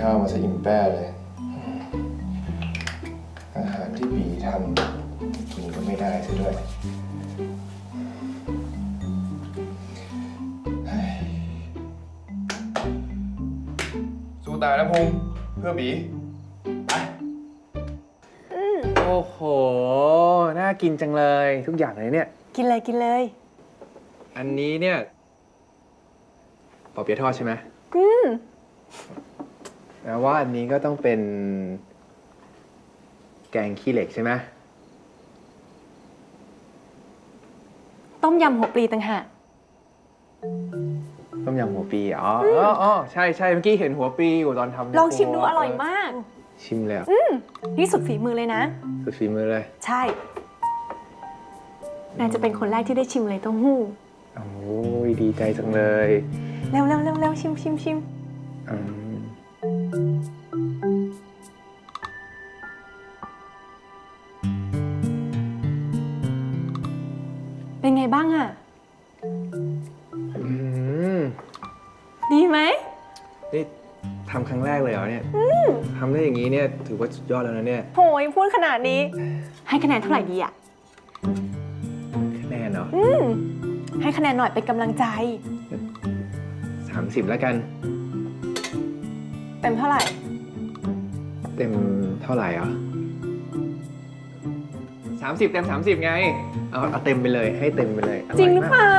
ข้าวมาซะอิ่มแป้เลย อาหารที่บีทำกินก็ไม่ได้ซะด้วยเฮ้ยสู้ตายนะภูมิเพื่อบีไปโอ้โห น่ากินจังเลยทุกอย่างเลยเนี่ย กินเลยกินเลย อันนี้เนี่ยปอเปี๊ยะทอดใช่ไหม อืม แปลว่าอันนี้ก็ต้องเป็น แกงขี้เหล็กใช่ไหมต้มยำหัวปลีต่างหาก ต้มยำหัวปีอ๋ออ๋ออ๋อใช่ใช่เมื่อกี้เห็นหัวปีอยู่ตอนทำในลองชิมคดูวอร่อยมาก ชิมเลยเหรอนี่สุดฝีมือเลยนะ สุดฝีมือเลยใช่ นายจะเป็นคนแรกที่ได้ชิมเลยเต้าหู้โอ้ยดีใจจังเลย เร็วเร็วเร็วเร็วชิมชิมชิม อืม เป็นไงบ้างอะอืดีไหม นี่ทำครั้งแรกเลยเหรอเนี่ยทำได้อย่างนี้เนี่ยถือว่าสุดยอดแล้วนะเนี่ยโหยพูดขนาดนี้ ให้คะแนนเท่าไหร่ดีอะคะแนนเหรอให้คะแนนหน่อยเป็นกำลังใจ สามสิบแล้วกัน เต็มเท่าไหร่ เต็มเท่าไหร่เหรอ 30 เต็ม 30 ไง เอาเอาเต็มไปเลยให้เต็มไปเลยจริงหรือเปล่า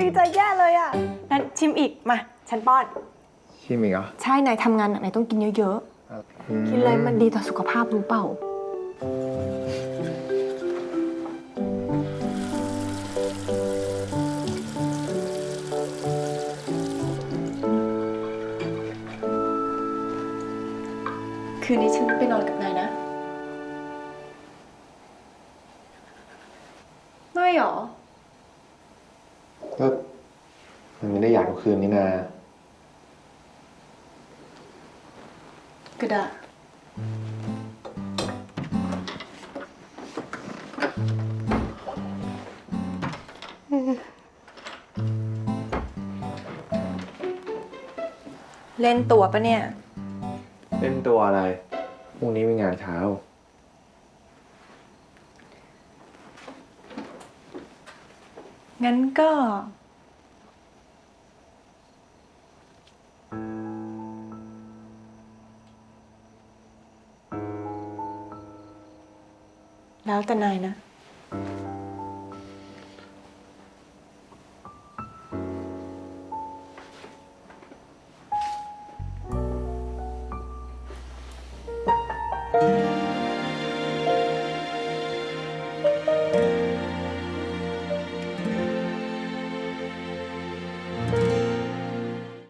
ดีใจแย่เลยอะนั้นชิมอีก มา ฉันป้อน ชิมอีกเหรอใช่ นายทำงานหนันายต้องกินเยอะๆ กินเลยมันดีต่อสุขภาพรู้เปล่า คืนนี้ฉันไปนอนกับนายนะ ไม่หรอ ก็มันไม่ได้อยากทุกคืนนี่นา ก็ได้ เล่นตัวปะเนี่ยเล่นตัวอะไรพรุ่งนี้มีงานเช้า งั้นก็ แล้วแต่นายนะ